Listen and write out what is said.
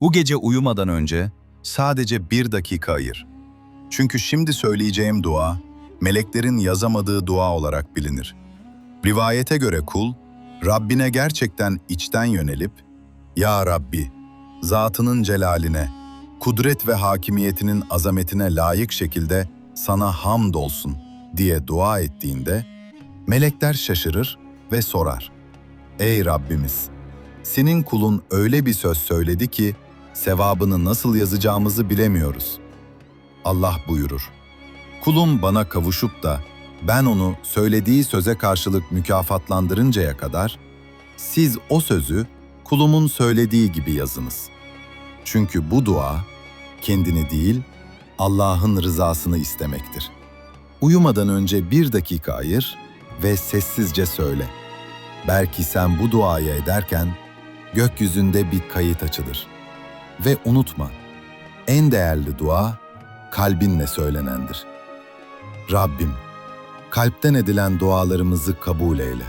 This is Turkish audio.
Bu gece uyumadan önce sadece bir dakika ayır. Çünkü şimdi söyleyeceğim dua, meleklerin yazamadığı dua olarak bilinir. Rivayete göre kul, Rabbine gerçekten içten yönelip, Ya Rabbi, zatının celaline, kudret ve hakimiyetinin azametine layık şekilde sana hamdolsun diye dua ettiğinde, melekler şaşırır ve sorar. Ey Rabbimiz! Senin kulun öyle bir söz söyledi ki, sevabını nasıl yazacağımızı bilemiyoruz. Allah buyurur. Kulum bana kavuşup da ben onu söylediği söze karşılık mükafatlandırıncaya kadar siz o sözü kulumun söylediği gibi yazınız. Çünkü bu dua kendini değil Allah'ın rızasını istemektir. Uyumadan önce bir dakika ayır ve sessizce söyle. Belki sen bu duayı ederken gökyüzünde bir kayıt açılır. Ve unutma, en değerli dua kalbinle söylenendir. Rabbim, kalpten edilen dualarımızı kabul eyle.